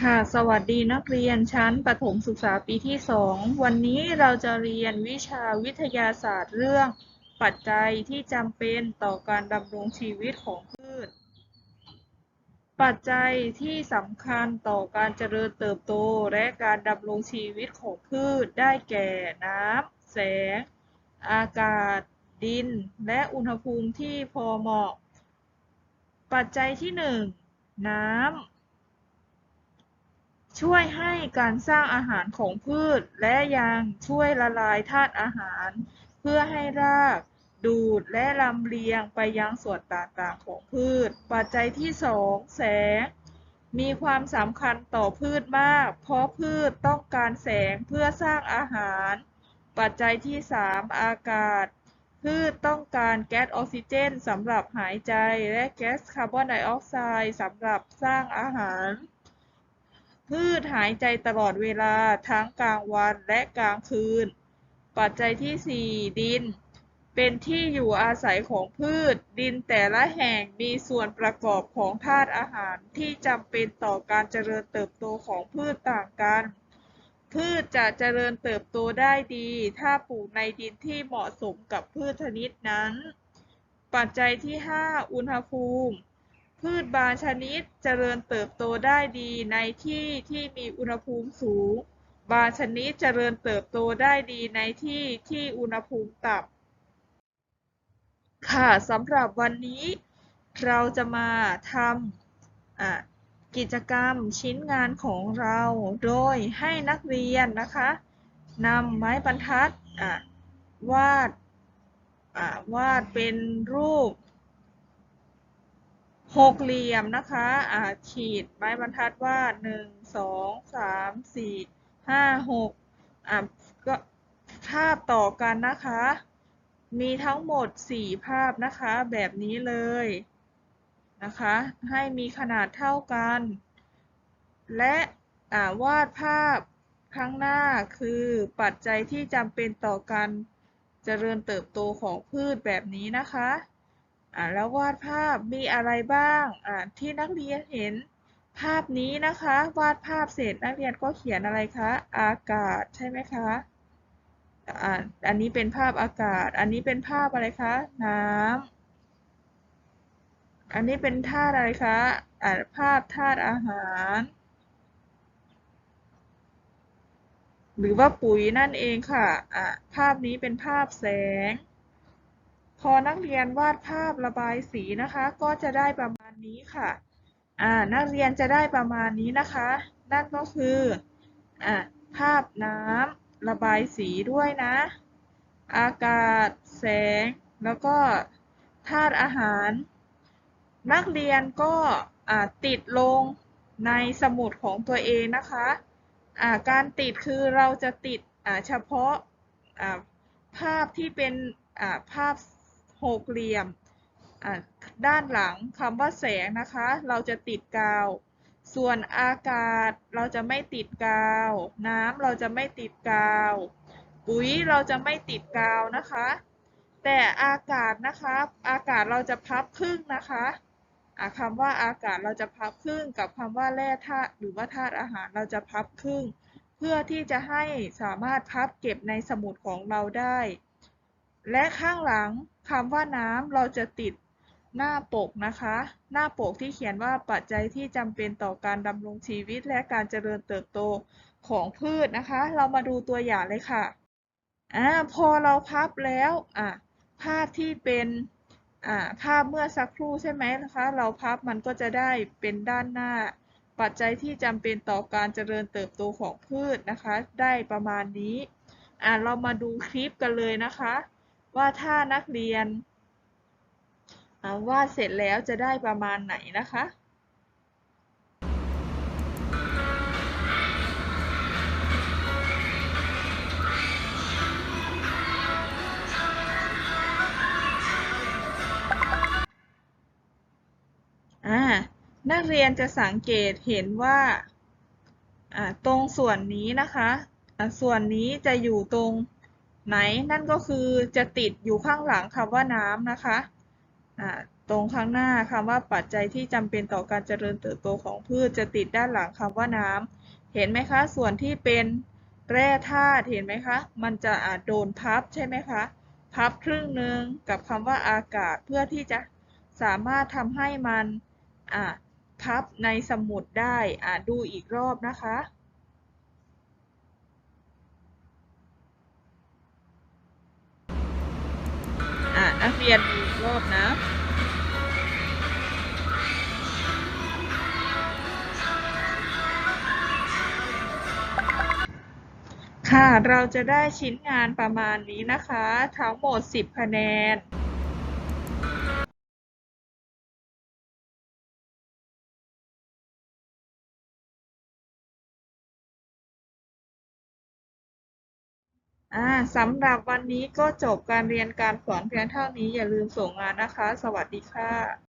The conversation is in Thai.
ค่ะ สวัสดีนักเรียนชั้นประถมศึกษาปีที่ 2 วันนี้เราจะเรียนวิชาวิทยาศาสตร์เรื่อง ปัจจัยที่จำเป็นต่อการดำรงชีวิตของพืช ปัจจัยที่สำคัญต่อการเจริญเติบโตและการดำรงชีวิตของพืชได้แก่น้ำแสง อากาศ ดิน และอุณหภูมิที่พอเหมาะ ปัจจัยที่ 1 น้ำ ช่วยให้การสร้างอาหารของพืช และยังช่วยละลายธาตุอาหาร เพื่อให้ราก ดูดและลำเลียงไปยังส่วนต่างๆของพืช ปัจจัยที่ 2 แสง มีความสำคัญต่อพืชมาก เพราะพืชต้องการแสงเพื่อสร้างอาหาร ปัจจัยที่ 3 อากาศ พืชต้องการแก๊สออกซิเจนสำหรับหายใจ และแก๊สคาร์บอนไดออกไซด์สำหรับสร้างอาหาร พืชหายใจตลอดเวลาทั้งกลางวันและกลางคืน ปัจจัยที่ 4 ดิน เป็นที่อยู่อาศัยของพืช ดินแต่ละแห่งมีส่วนประกอบของธาตุอาหารที่จำเป็นต่อการเจริญเติบโตของพืชต่างกัน พืชจะเจริญเติบโตได้ดี ถ้าปลูกในดินที่เหมาะสมกับพืชชนิดนั้น ปัจจัยที่ 5 อุณหภูมิ พืชบางชนิดเจริญเติบโตได้ดีในที่ที่มีอุณหภูมิสูง บางชนิดเจริญเติบโตได้ดีในที่ที่อุณหภูมิต่ำค่ะสำหรับวันนี้ เราจะมาทำกิจกรรมชิ้นงานของเราโดยให้นักเรียนนะคะนำไม้บรรทัดวาดวาดเป็นรูป หกเหลี่ยมนะคะขีดไม้บรรทัดว่าหนึ่งสองสามสี่ห้าหกก็ภาพต่อกันนะคะ มีทั้งหมดสี่ภาพนะคะ แบบนี้เลยนะคะ ให้มีขนาดเท่ากัน และวาดภาพข้างหน้าคือปัจจัยที่จำเป็นต่อการเจริญเติบโตของพืชแบบนี้นะคะ อ่าแล้ววาดภาพมีอะไรบ้างอ่าที่นักเรียนเห็นภาพนี้นะคะ วาดภาพเสร็จนักเรียนก็เขียนอะไรคะ อากาศใช่ไหมคะอ่าอันนี้เป็นภาพอากาศ อันนี้เป็นภาพอะไรคะ น้ำอันนี้เป็นธาตุอะไรคะอ่าภาพธาตุอาหาร หรือว่าปุ๋ยนั่นเองค่ะอ่าภาพนี้เป็นภาพแสง พอนักเรียนวาดภาพระบายสีนะคะ ก็จะได้ประมาณนี้ค่ะ อ่า นักเรียนจะได้ประมาณนี้นะคะ นั่นก็คือ อ่า ภาพน้ำระบายสีด้วยนะ อากาศ แสง แล้วก็ธาตุอาหาร นักเรียนก็ติดลงในสมุดของตัวเองนะคะการติดคือเราจะติดเฉพาะภาพที่เป็นภาพ หกเหลี่ยมด้านหลังคำว่าแสงนะคะ เราจะติดกาว ส่วนอากาศเราจะไม่ติดกาว น้ำเราจะไม่ติดกาว ปุ๋ยเราจะไม่ติดกาวนะคะ แต่อากาศนะคะอากาศเราจะพับครึ่งนะคะคำว่าอากาศเราจะพับครึ่งกับคำว่าแร่ธาตุหรือว่าธาตุอาหารเราจะพับครึ่ง เพื่อที่จะให้สามารถพับเก็บในสมุดของเราได้ และข้างหลังคำว่าน้ำเราจะติดหน้าปกนะคะ หน้าปกที่เขียนว่าปัจจัยที่จำเป็นต่อการดำรงชีวิตและการเจริญเติบโตของพืชนะคะ เรามาดูตัวอย่างเลยค่ะอ่าพอเราพับแล้วอ่าภาพที่เป็นอ่าภาพเมื่อสักครู่ใช่ไหมนะคะ เราพับมันก็จะได้เป็นด้านหน้า ปัจจัยที่จำเป็นต่อการเจริญเติบโตของพืชนะคะ ได้ประมาณนี้อ่าเรามาดูคลิปกันเลยนะคะ ว่าถ้านักเรียนวาดเสร็จแล้วจะได้ประมาณไหนนะคะนักเรียนจะสังเกตเห็นว่าตรงส่วนนี้นะคะ ส่วนนี้จะอยู่ตรง ไหนนั่นก็คือจะติดอยู่ข้างหลังคำว่าน้ำนะคะตรงข้างหน้าคำว่าปัจจัยที่จำเป็นต่อการเจริญเติบโตของพืชจะติดด้านหลังคำว่าน้ำเห็นไหมคะ ส่วนที่เป็นแร่ธาตุเห็นไหมคะ มันจะอาจโดนพับใช่ไหมคะ พับครึ่งหนึ่งกับคำว่าอากาศเพื่อที่จะสามารถทำให้มันพับในสมุดได้อะดูอีกรอบนะคะ อะนักเรียนอีกรอบนะค่ะ เราจะได้ชิ้นงานประมาณนี้นะคะ ทั้งหมด 10 คะแนน อ่าสำหรับวันนี้ก็จบการเรียนการสอนเพียงเท่านี้ อย่าลืมส่งงานนะคะ สวัสดีค่ะ